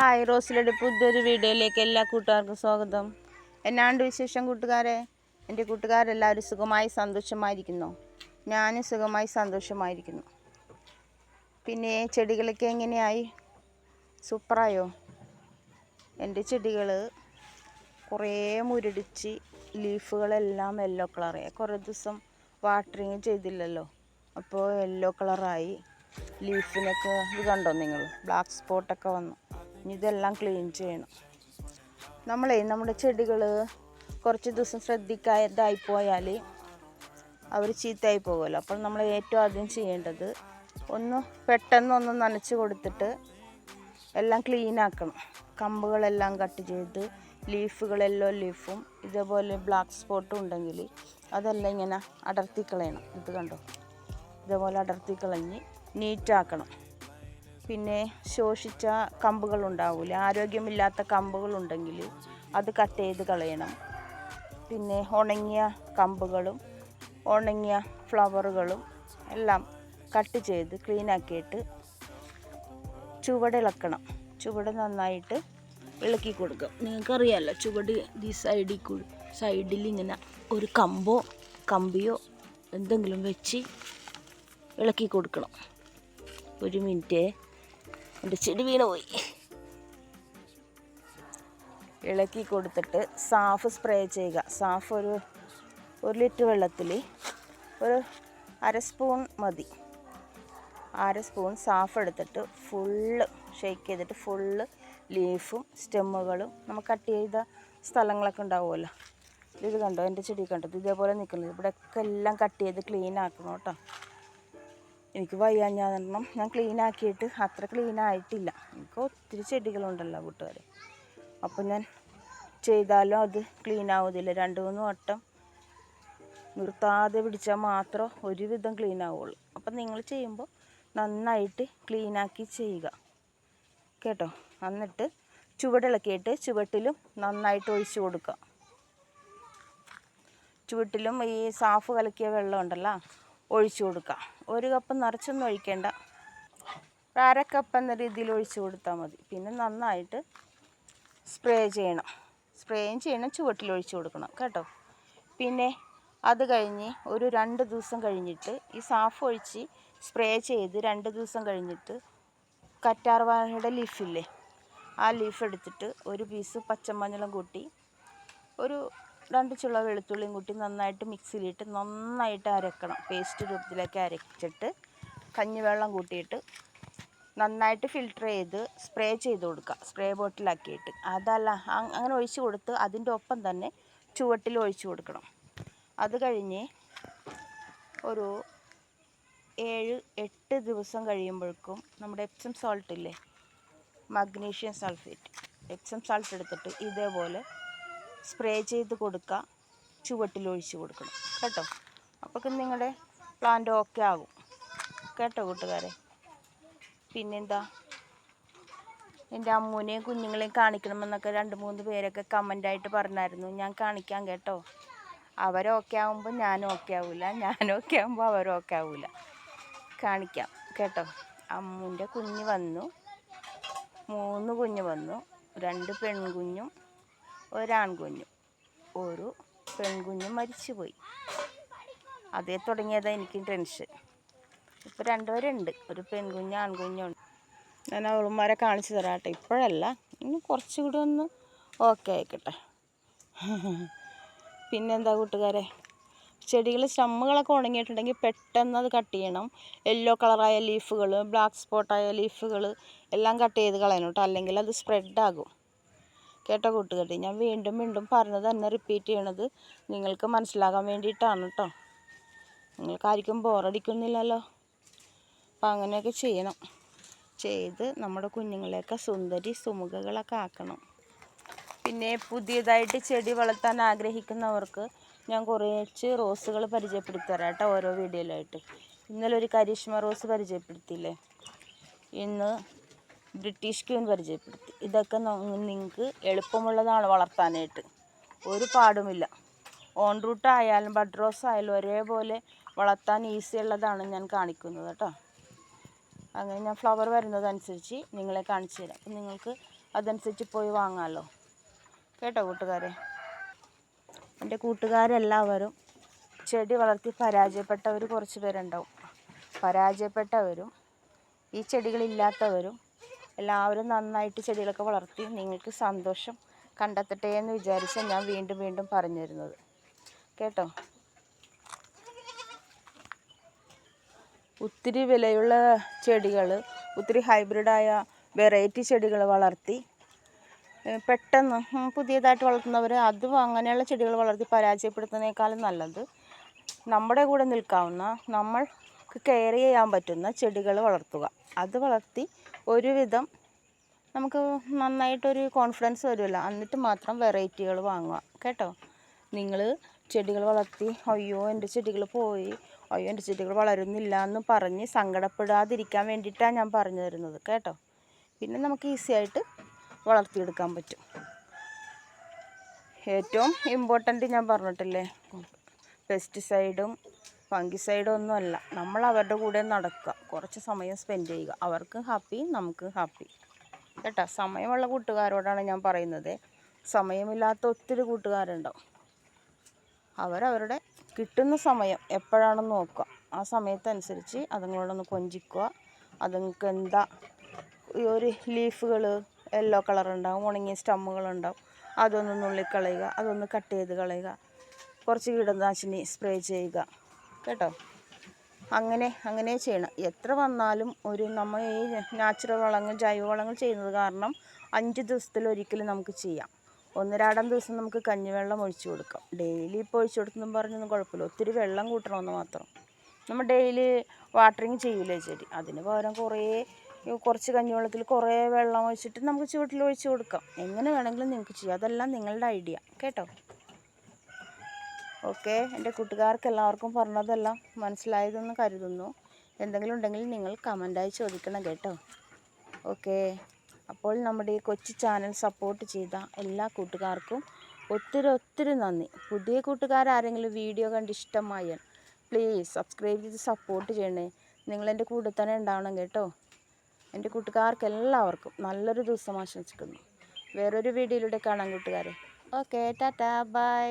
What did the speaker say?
Hi റോസിലയുടെ പുതിയൊരു വീഡിയോയിലേക്ക് എല്ലാ കൂട്ടുകാർക്കും സ്വാഗതം. എന്നാണ്ട് വിശേഷം കൂട്ടുകാരെ? എന്റെ കൂട്ടുകാരെല്ലാവരും സുഖമായി സന്തോഷമായിരിക്കുന്നു. ഞാനും സുഖമായി സന്തോഷമായിരിക്കുന്നു. പിന്നെ ചെടികളൊക്കെ എങ്ങനെയായി? സൂപ്പറായോ? എന്റെ ചെടികൾ കുറേ മുരടിച്ച് ലീഫുകളെല്ലാം യെല്ലോ കളറായി കുറേ ദിവസം വാട്ടറിങ് ചെയ്തില്ലല്ലോ. അപ്പോൾ യെല്ലോ കളറായി ലീഫിനൊക്കെ ഇത് കണ്ടോ നിങ്ങൾ? ബ്ലാക്ക് സ്പോട്ടൊക്കെ വന്നു. ഇതെല്ലാം ക്ലീൻ ചെയ്യണം. നമ്മളെ നമ്മുടെ ചെടികൾ കുറച്ച് ദിവസം ശ്രദ്ധിക്കാതായി പോയാൽ അവർ ചീത്തയായി പോകുമല്ലോ. അപ്പോൾ നമ്മൾ ഏറ്റവും ആദ്യം ചെയ്യേണ്ടത് ഒന്ന് പെട്ടെന്ന് ഒന്ന് നനച്ച് കൊടുത്തിട്ട് എല്ലാം ക്ലീൻ ആക്കണം. കമ്പുകളെല്ലാം കട്ട് ചെയ്ത് ലീഫുകളെല്ലോ ലീഫും ഇതേപോലെ ബ്ലാക്ക് സ്പോട്ടും ഉണ്ടെങ്കിൽ അതെല്ലാം ഇങ്ങനെ അടർത്തി കളയണം ഇത് കണ്ടോ? ഇതേപോലെ അടർത്തി കളഞ്ഞ് നീറ്റാക്കണം പിന്നെ ശോഷിച്ച കമ്പുകൾ ഉണ്ടാവില്ല ആരോഗ്യമില്ലാത്ത കമ്പുകൾ കമ്പുകളുണ്ടെങ്കിൽ അത് കട്ട് ചെയ്ത് കളയണം. പിന്നെ ഉണങ്ങിയ കമ്പുകളും ഉണങ്ങിയ ഫ്ലവറുകളും എല്ലാം കട്ട് ചെയ്ത് ക്ലീൻ ആക്കിയിട്ട് ചുവടിളക്കണം ചുവട് നന്നായിട്ട് ഇളക്കി കൊടുക്കും. നിങ്ങൾക്കറിയാമല്ലോ ചുവട് ഈ സൈഡിൽ കൂടി സൈഡിൽ ഇങ്ങനെ ഒരു കമ്പോ കമ്പിയോ എന്തെങ്കിലും വെച്ച് ഇളക്കി കൊടുക്കണം. ഒരു മിനിറ്റ്. എന്റെ ചെടി വീണ് പോയി. ഇളക്കി കൊടുത്തിട്ട് സാഫ് സ്പ്രേ ചെയ്യുക. സാഫ് ഒരു ഒരു ലിറ്റർ വെള്ളത്തിൽ ഒരു അര സ്പൂൺ മതി. അര സ്പൂൺ സാഫ് എടുത്തിട്ട് ഫുള്ള് ഷേക്ക് ചെയ്തിട്ട് ഫുള്ള് ലീഫും സ്റ്റെമ്മുകളും നമ്മൾ കട്ട് ചെയ്ത സ്ഥലങ്ങളൊക്കെ ഉണ്ടാവുമല്ലോ. ഇത് കണ്ടോ? എന്റെ ചെടി കണ്ടോ? ഇത് ഇതേപോലെ നിൽക്കുന്നത്. ഇവിടെയൊക്കെ എല്ലാം കട്ട് ചെയ്ത് ക്ലീൻ ആക്കണം കേട്ടോ. എനിക്ക് വയ്യാഞ്ഞാരണം ഞാൻ ക്ലീൻ ആക്കിയിട്ട് അത്ര ക്ലീനായിട്ടില്ല. എനിക്ക് ഒത്തിരി ചെടികളുണ്ടല്ലോ കൂട്ടുകാരെ. അപ്പോൾ ഞാൻ ചെയ്താലും അത് ക്ലീൻ ആവുന്നില്ല രണ്ട് മൂന്ന് വട്ടം നിർത്താതെ പിടിച്ചാൽ മാത്രം ഒരുവിധം ക്ലീൻ ആവുള്ളൂ അപ്പം നിങ്ങൾ ചെയ്യുമ്പോൾ നന്നായിട്ട് ക്ലീനാക്കി ചെയ്യുക. കേട്ടോ? എന്നിട്ട് ചുവടിളക്കിയിട്ട് ചുവട്ടിലും നന്നായിട്ട് ഒഴിച്ചു കൊടുക്കുക. ചുവട്ടിലും ഈ സാഫ് കലക്കിയ വെള്ളം ഉണ്ടല്ലോ. ഒഴിച്ചു കൊടുക്കുക ഒരു കപ്പ് നിറച്ചൊന്നും ഒഴിക്കേണ്ട. അരക്കപ്പ് അര കപ്പ് എന്ന രീതിയിൽ ഒഴിച്ചു കൊടുത്താൽ മതി. പിന്നെ നന്നായിട്ട് സ്പ്രേ ചെയ്യണം. സ്പ്രേയും ചെയ്യണം ചുവട്ടിൽ ഒഴിച്ചു കൊടുക്കണം കേട്ടോ. പിന്നെ അത് കഴിഞ്ഞ് ഒരു രണ്ട് ദിവസം കഴിഞ്ഞിട്ട് ഈ സാഫ് ഒഴിച്ച് സ്പ്രേ ചെയ്ത് രണ്ട് ദിവസം കഴിഞ്ഞിട്ട് കറ്റാർവാഴയുടെ ലീഫില്ലേ ആ ലീഫ് എടുത്തിട്ട് ഒരു പീസ് പച്ചമഞ്ഞളും കൂട്ടി ഒരു രണ്ട് ചുള്ള വെളുത്തുള്ളിയും കൂട്ടി നന്നായിട്ട് മിക്സിയിലിട്ട് നന്നായിട്ട് അരക്കണം. പേസ്റ്റ് രൂപത്തിലേക്ക് അരച്ചിട്ട് കഞ്ഞിവെള്ളം കൂട്ടിയിട്ട് നന്നായിട്ട് ഫിൽറ്റർ ചെയ്ത് സ്പ്രേ ചെയ്ത് കൊടുക്കുക. സ്പ്രേ ബോട്ടിലാക്കിയിട്ട്. അതല്ല അങ്ങനെ ഒഴിച്ച് കൊടുത്ത് അതിന്റെ ഒപ്പം തന്നെ ചുവട്ടിൽ ഒഴിച്ച് കൊടുക്കണം. അത് കഴിഞ്ഞ് ഒരു ഏഴ് എട്ട് ദിവസം കഴിയുമ്പോഴേക്കും നമ്മുടെ എപ്സം സോൾട്ട് ഇല്ലേ? മഗ്നീഷ്യം സൾഫേറ്റ് എപ്സം സോൾട്ട് എടുത്തിട്ട് ഇതേപോലെ സ്പ്രേ ചെയ്ത് കൊടുക്കുക. ചുവട്ടിൽ ഒഴിച്ച് കൊടുക്കണം. കേട്ടോ? അപ്പോൾ നിങ്ങളുടെ പ്ലാന്റ് ഓക്കെ ആകും. കേട്ടോ കൂട്ടുകാരെ? പിന്നെന്താ? എന്റെ അമ്മൂനെയും കുഞ്ഞുങ്ങളെയും കാണിക്കണമെന്നൊക്കെ രണ്ട് മൂന്ന് പേരൊക്കെ കമന്റായിട്ട് പറഞ്ഞായിരുന്നു. ഞാൻ കാണിക്കാം കേട്ടോ. അവരൊക്കെ ആകുമ്പോൾ ഞാൻ ഓക്കെ ആവില്ല ഞാൻ ഓക്കെ ആകുമ്പോൾ അവരൊക്കെ ആവില്ല കാണിക്കാം കേട്ടോ. അമ്മൂന്റെ കുഞ്ഞ് വന്നു. മൂന്ന് കുഞ്ഞ് വന്നു. രണ്ട് പെൺകുഞ്ഞും ഒരാൺകുഞ്ഞും. ഒരു പെൺകുഞ്ഞും മരിച്ചുപോയി. അതേ തുടങ്ങിയതാണ് എനിക്ക് ടെൻഷൻ ഇപ്പോൾ രണ്ടുപേരുണ്ട്. ഒരു പെൺകുഞ്ഞും ആൺകുഞ്ഞും. ഞാൻ അവളുമാരെ കാണിച്ചു തരാട്ടെ. ഇപ്പോഴല്ല ഇനി കുറച്ചുകൂടി ഒന്ന് ഓക്കെ ആയിക്കട്ടെ. പിന്നെന്താ കൂട്ടുകാരെ? ചെടികൾ സ്റ്റമ്മുകളൊക്കെ ഉണങ്ങിയിട്ടുണ്ടെങ്കിൽ പെട്ടെന്ന് അത് കട്ട് ചെയ്യണം. യെല്ലോ കളറായ ലീഫുകൾ ബ്ലാക്ക് സ്പോട്ടായ ലീഫുകൾ എല്ലാം കട്ട് ചെയ്ത് കളയണം കേട്ടോ അല്ലെങ്കിൽ അത് സ്പ്രെഡാകും കേട്ടോ കൂട്ടുകാരി. ഞാൻ വീണ്ടും വീണ്ടും പറഞ്ഞത് തന്നെ റിപ്പീറ്റ് ചെയ്യണത് നിങ്ങൾക്ക് മനസ്സിലാകാൻ വേണ്ടിയിട്ടാണ് കേട്ടോ നിങ്ങൾക്കാർക്കും ബോറടിക്കുന്നില്ലല്ലോ. അപ്പം അങ്ങനെയൊക്കെ ചെയ്യണം. ചെയ്ത് നമ്മുടെ കുഞ്ഞുങ്ങളെയൊക്കെ സുന്ദരി സുമുഖകളൊക്കെ ആക്കണം. പിന്നെ പുതിയതായിട്ട് ചെടി വളർത്താൻ ആഗ്രഹിക്കുന്നവർക്ക് ഞാൻ കുറച്ച് റോസുകൾ പരിചയപ്പെടുത്തി തരാം കേട്ടോ ഓരോ വീഡിയോയിലായിട്ട്. ഇന്നലെ ഒരു കരിഷ്മ റോസ് പരിചയപ്പെടുത്തിയില്ലേ? ഇന്ന് ബ്രിട്ടീഷ് ക്യൂൻ പരിചയപ്പെടുത്തി. ഇതൊക്കെ നിങ്ങൾക്ക് എളുപ്പമുള്ളതാണ് വളർത്താനായിട്ട്. ഒരു പാടുമില്ല. ഓൺ റൂട്ട് ആയാലും ബഡ് റോസ് ആയാലും ഒരേപോലെ വളർത്താൻ ഈസി ഉള്ളതാണ് ഞാൻ കാണിക്കുന്നത് കേട്ടോ. അങ്ങനെ ഞാൻ ഫ്ലവർ വരുന്നതനുസരിച്ച് നിങ്ങളെ കാണിച്ചു തരാം. അപ്പം നിങ്ങൾക്ക് അതനുസരിച്ച് പോയി വാങ്ങാമല്ലോ കേട്ടോ കൂട്ടുകാരെ? എന്റെ കൂട്ടുകാരെല്ലാവരും ചെടി വളർത്തി പരാജയപ്പെട്ടവർ കുറച്ച് പേരുണ്ടാവും. പരാജയപ്പെട്ടവരും ഈ ചെടികളില്ലാത്തവരും എല്ലാവരും നന്നായിട്ട് ചെടികളൊക്കെ വളർത്തി നിങ്ങൾക്ക് സന്തോഷം കണ്ടെത്തട്ടെ എന്ന് വിചാരിച്ച ഞാൻ വീണ്ടും വീണ്ടും പറഞ്ഞു തരുന്നത്. കേട്ടോ? ഒത്തിരി വിലയുള്ള ചെടികൾ ഒത്തിരി ഹൈബ്രിഡായ വെറൈറ്റി ചെടികൾ വളർത്തി പെട്ടെന്ന് പുതിയതായിട്ട് വളർത്തുന്നവർ അതും അങ്ങനെയുള്ള ചെടികൾ വളർത്തി പരാജയപ്പെടുത്തുന്നതിനേക്കാളും നല്ലത് നമ്മുടെ കൂടെ നിൽക്കാവുന്ന നമ്മൾക്ക് കെയർ ചെയ്യാൻ പറ്റുന്ന ചെടികൾ വളർത്തുക. അത് വളർത്തി ഒരുവിധം നമുക്ക് നന്നായിട്ടൊരു കോൺഫിഡൻസ് വരുമല്ലോ എന്നിട്ട് മാത്രം വെറൈറ്റികൾ വാങ്ങുക. കേട്ടോ? നിങ്ങൾ ചെടികൾ വളർത്തി അയ്യോ എന്റെ ചെടികൾ പോയി. അയ്യോ എന്റെ ചെടികൾ വളരുന്നില്ല എന്ന് പറഞ്ഞ് സങ്കടപ്പെടാതിരിക്കാൻ വേണ്ടിയിട്ടാണ് ഞാൻ പറഞ്ഞു തരുന്നത്. കേട്ടോ? പിന്നെ നമുക്ക് ഈസി ആയിട്ട് വളർത്തിയെടുക്കാൻ പറ്റും. ഏറ്റവും ഇമ്പോർട്ടന്റ് ഞാൻ പറഞ്ഞിട്ടില്ലേ? പെസ്റ്റിസൈഡും ഫംഗിസൈഡും ഒന്നും അല്ല നമ്മൾ അവരുടെ കൂടെ നടക്കുക. കുറച്ച് സമയം സ്പെൻഡ് ചെയ്യുക. അവർക്ക് ഹാപ്പി നമുക്ക് ഹാപ്പി കേട്ടോ? സമയമുള്ള കൂട്ടുകാരോടാണ് ഞാൻ പറയുന്നത്. സമയമില്ലാത്ത ഒത്തിരി കൂട്ടുകാരുണ്ടാവും. അവരവരുടെ കിട്ടുന്ന സമയം എപ്പോഴാണെന്ന് നോക്കുക. ആ സമയത്തനുസരിച്ച് അതുങ്ങളോടൊന്ന് കൊഞ്ചിക്കുക. അതുങ്ങൾക്ക് എന്താ ഒരു ലീഫുകൾ യെല്ലോ കളർ ഉണ്ടാവും ഉണങ്ങിയ സ്റ്റമ്മുകളുണ്ടാവും. അതൊന്ന് നുള്ളിക്കളയുക. അതൊന്ന് കട്ട് ചെയ്ത് കളയുക. കുറച്ച് കീടനാശിനി സ്പ്രേ ചെയ്യുക. കേട്ടോ? അങ്ങനെ അങ്ങനെ ചെയ്യണം. എത്ര വന്നാലും ഒരു നമ്മൾ ഈ നാച്ചുറൽ വളങ്ങൾ ജൈവ വളങ്ങൾ ചെയ്യുന്നത് കാരണം അഞ്ച് ദിവസത്തിലൊരിക്കലും നമുക്ക് ചെയ്യാം. ഒന്നരാടം ദിവസം നമുക്ക് കഞ്ഞിവെള്ളം ഒഴിച്ചു കൊടുക്കാം. ഡെയിലി ഇപ്പോൾ ഒഴിച്ചു കൊടുക്കുന്നു പറഞ്ഞൊന്നും കുഴപ്പമില്ല. ഒത്തിരി വെള്ളം കൂട്ടണമെന്ന് മാത്രം. നമ്മൾ ഡെയിലി വാട്ടറിങ് ചെയ്യൂലേ ചെടി. അതിന് പകരം കുറേ കുറച്ച് കഞ്ഞിവെള്ളത്തിൽ കുറേ വെള്ളം ഒഴിച്ചിട്ട് നമുക്ക് ചുവട്ടിൽ ഒഴിച്ചു കൊടുക്കാം. എങ്ങനെ വേണമെങ്കിലും നിങ്ങൾക്ക് ചെയ്യാം. അതെല്ലാം നിങ്ങളുടെ ഐഡിയ കേട്ടോ? ഓക്കെ എന്റെ കൂട്ടുകാർക്ക് എല്ലാവർക്കും പറഞ്ഞതെല്ലാം മനസ്സിലായതെന്ന് കരുതുന്നു. എന്തെങ്കിലും ഉണ്ടെങ്കിൽ നിങ്ങൾ കമന്റായി ചോദിക്കണം കേട്ടോ. ഓക്കെ അപ്പോൾ നമ്മുടെ ഈ കൊച്ചു ചാനൽ സപ്പോർട്ട് ചെയ്ത എല്ലാ കൂട്ടുകാർക്കും ഒത്തിരി ഒത്തിരി നന്ദി. പുതിയ കൂട്ടുകാരാരെങ്കിലും വീഡിയോ കണ്ട് ഇഷ്ടമായാൽ പ്ലീസ് സബ്സ്ക്രൈബ് ചെയ്ത് സപ്പോർട്ട് ചെയ്യണേ. നിങ്ങളെന്റെ കൂടെ തന്നെ ഉണ്ടാവണം കേട്ടോ. എന്റെ കൂട്ടുകാർക്ക് എല്ലാവർക്കും നല്ലൊരു ദിവസം ആശംസിക്കുന്നു. വേറൊരു വീഡിയോയിലൂടെ കാണാം കൂട്ടുകാരെ. Okay tata bye